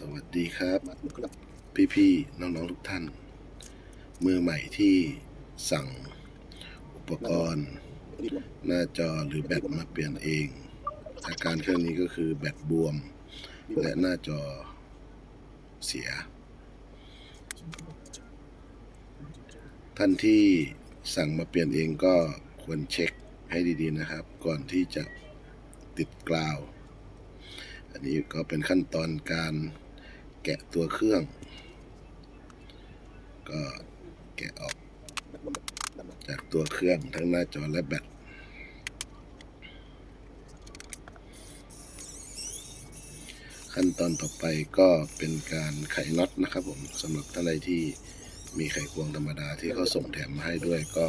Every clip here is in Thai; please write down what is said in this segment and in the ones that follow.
สวัสดีครับ พี่ๆน้องๆทุกท่าน มือใหม่ที่สั่งอุปกรณ์ หน้าจอหรือแบตมาเปลี่ยนเอง อาการเครื่องนี้ก็คือแบตบวม และหน้าจอเสีย ท่านที่สั่งมาเปลี่ยนเองก็ควรเช็คให้ดีๆนะครับ ก่อนที่จะติดกล่าวอันนี้ก็เป็นขั้นตอนการ แกะตัวเครื่อง ก็แกะออก จากตัวเครื่องทั้งหน้าจอและแบตขั้นตอนต่อไปก็เป็นการไขน็อตนะครับผมสำหรับท่านใดที่มีไขควงธรรมดาที่เขาส่งแถมมาให้ด้วยก็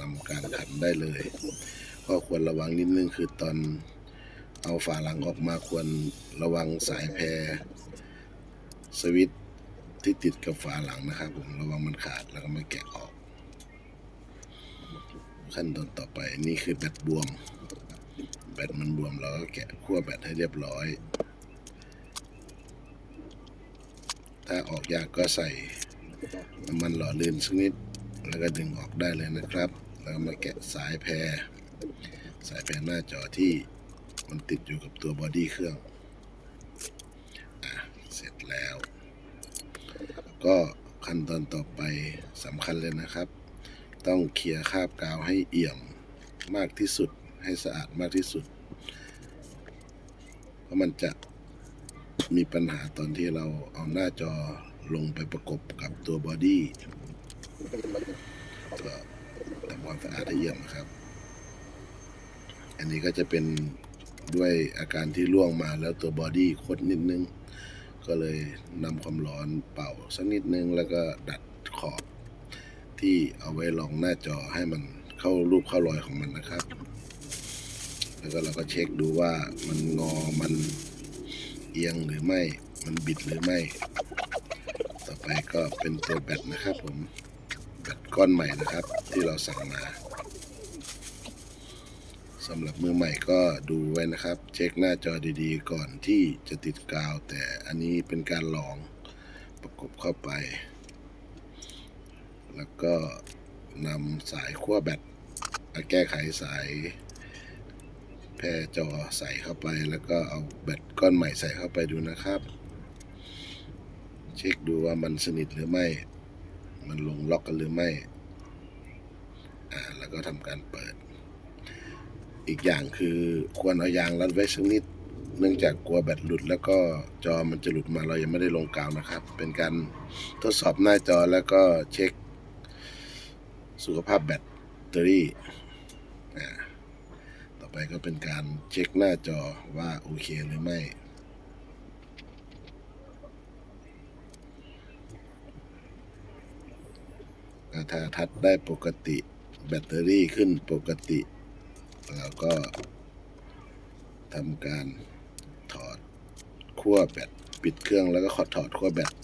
นำการขันได้เลยก็ควรระวังนิดนึงคือตอนเอาฝาหลังออกมาควรระวังสายแพร สวิตที่ติดกับฝาหลังนะครับผมระวังมันขาดแล้วก็มาแกะออก ขั้นตอนต่อไปนี่คือแบตบวม แบตมันบวมเราก็แกะขั้วแบตให้เรียบร้อย ถ้าออกยากก็ใส่น้ำมันหล่อลื่นสักนิด แล้วก็ดึงออกได้เลยนะครับ แล้วมาแกะสายแพร สายแพรหน้าจอที่มันติดอยู่กับตัวบอดี้เครื่อง เสร็จแล้ว ก็ขั้นตอนต่อไปสำคัญเลยนะครับ ต้องเคลียร์คราบกาวให้เอี่ยมมากที่สุดให้สะอาดมากที่สุด เพราะมันจะมีปัญหาตอนที่เราเอาหน้าจอลงไปประกบกับตัวบอดี้ก็ทำความสะอาดให้เยี่ยมนะครับ อันนี้ก็จะเป็นด้วยอาการที่ล่วงมาแล้วตัวบอดี้คดนิดนึง ก็เลยนำความร้อนเป่าสักนิดนึง แล้วก็ดัดขอบที่เอาไว้รองหน้าจอให้มันเข้ารูปเข้ารอยของมันนะครับ แล้วก็เราก็เช็คดูว่ามันงอมันเอียงหรือไม่ มันบิดหรือไม่ ต่อไปก็เป็นตัวแบตนะครับผม แบตก้อนใหม่นะครับ ที่เราสั่งมา สำหรับมือใหม่ก็ดูไว้นะครับ เช็คหน้าจอดีๆ ก่อนที่จะติดกาว แต่อันนี้เป็นการลองประกบเข้าไป แล้วก็นำสายขั้วแบตมาแก้ไขสายแพรจอใส่เข้าไป แล้วก็เอาแบตก้อนใหม่ใส่เข้าไปดูนะครับ เช็คดูว่ามันสนิทหรือไม่ มันลงล็อกกันหรือไม่ อ่า แล้วก็ทำการเปิด อีกอย่างคือควรเอายางรัดไว้สักนิด เนื่องจากกลัวแบตหลุด แล้วก็จอมันจะหลุดมาเรายังไม่ได้ลงกาวนะครับ เป็นการทดสอบหน้าจอแล้วก็เช็ค สุขภาพแบตเตอรี่ต่อไปก็เป็นการเช็คหน้าจอว่าโอเคหรือไม่ถ้าทัดได้ปกติแบตเตอรี่ขึ้นปกติ เราก็ทำการถอดขั้วแบตปิดเครื่องแล้วก็ขอถอดขั้วแบต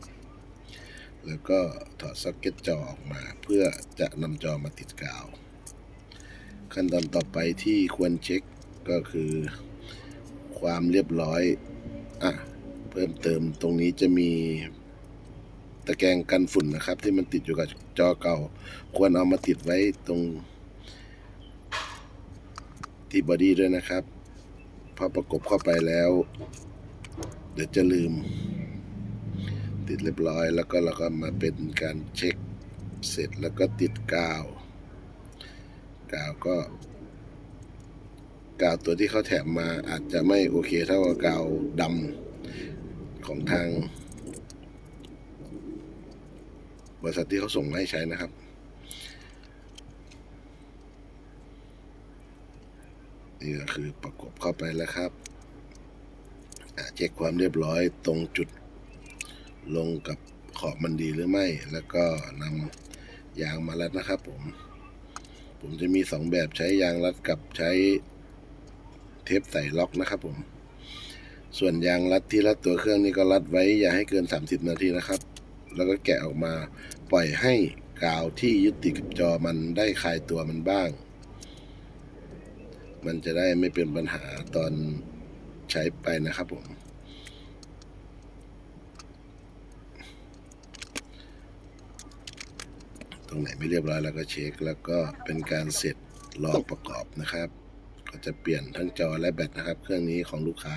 แล้วก็ถอดซ็อกเก็ตจอออกมา เพื่อจะนำจอมาติดกาว ขั้นตอนต่อไปที่ควรเช็คก็คือ ความเรียบร้อยอะเพิ่มเติมตรงนี้จะมีตะแกรงกันฝุ่นนะครับ ที่มันติดอยู่กับจอเก่า ควรเอามาติดไว้ตรง ที่บอดี้ด้วยนะครับ พอประกบเข้าไปแล้ว เดี๋ยวจะลืม ติดเรียบร้อยแล้วก็เราก็มาเป็นการเช็คเสร็จแล้วก็ติดกาว กาวก็ กาวตัวที่เขาแถมมาอาจจะไม่โอเคเท่ากับกาวดำของทางบริษัทที่เขาส่งมาให้ใช้นะครับ นี่ก็คือประกบเข้าไปแล้วครับเช็คความเรียบร้อยตรงจุดลงกับขอบมันดีหรือไม่ แล้วก็นำยางมารัดนะครับผม ผมจะมีสองแบบใช้ยางรัดกับใช้เทปใส่ล็อกนะครับผม ส่วนยางรัดที่รัดตัวเครื่องนี่ก็รัดไว้อย่าให้เกิน 30 นาทีนะครับ แล้วก็แกะออกมาปล่อยให้กาวที่ยึดติดกับจอมันได้คลายตัวมันบ้าง มันจะได้ไม่เป็นปัญหาตอนใช้ไปนะครับผม ตรงไหนไม่เรียบร้อยแล้วก็เช็ค แล้วก็เป็นการเสร็จรอประกอบนะครับ ก็จะเปลี่ยนทั้งจอและแบตนะครับ เครื่องนี้ของลูกค้า